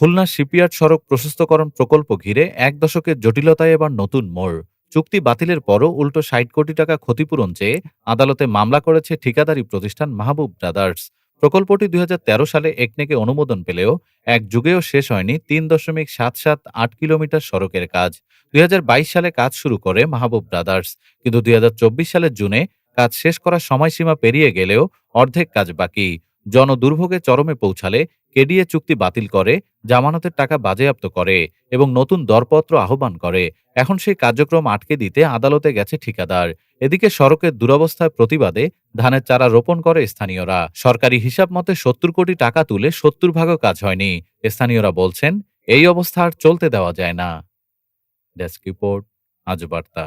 Khulna shipyard সড়ক প্রশস্তকরণ প্রকল্প ঘিরে এক দশকের জটিলতায় এবার নতুন মোড়। চুক্তি বাতিলের পরও উল্টো ষাট কোটি টাকা ক্ষতিপূরণ চেয়ে আদালতে মামলা করেছে ঠিকাদারি প্রতিষ্ঠান মাহবুব ব্রাদার্স। প্রকল্পটি দুই সালে একনেকে অনুমোদন পেলেও এক যুগেও শেষ হয়নি তিন দশমিক সাত সাত আট কিলোমিটার সড়কের কাজ। দুই হাজার বাইশ সালে কাজ শুরু করে মাহবুব ব্রাদার্স, কিন্তু দুই হাজার চব্বিশ সালের জুনে কাজ শেষ করার সময়সীমা পেরিয়ে গেলেও অর্ধেক কাজ বাকি। জনদুর্ভোগে চরমে পৌঁছালে কেডিএ চুক্তি বাতিল করে, জামানতের টাকা বাজেয়াপ্ত করে এবং নতুন দরপত্র আহ্বান করে। এখন সেই কার্যক্রম আটকে দিতে আদালতে গেছে ঠিকাদার। এদিকে সড়কের দুরবস্থার প্রতিবাদে ধানের চারা রোপণ করে স্থানীয়রা। সরকারি হিসাব মতে সত্তর কোটি টাকা তুলে সত্তর ভাগও কাজ হয়নি। স্থানীয়রা বলছেন, এই অবস্থা আর চলতে দেওয়া যায় না। ডেস্ক রিপোর্ট আজ বার্তা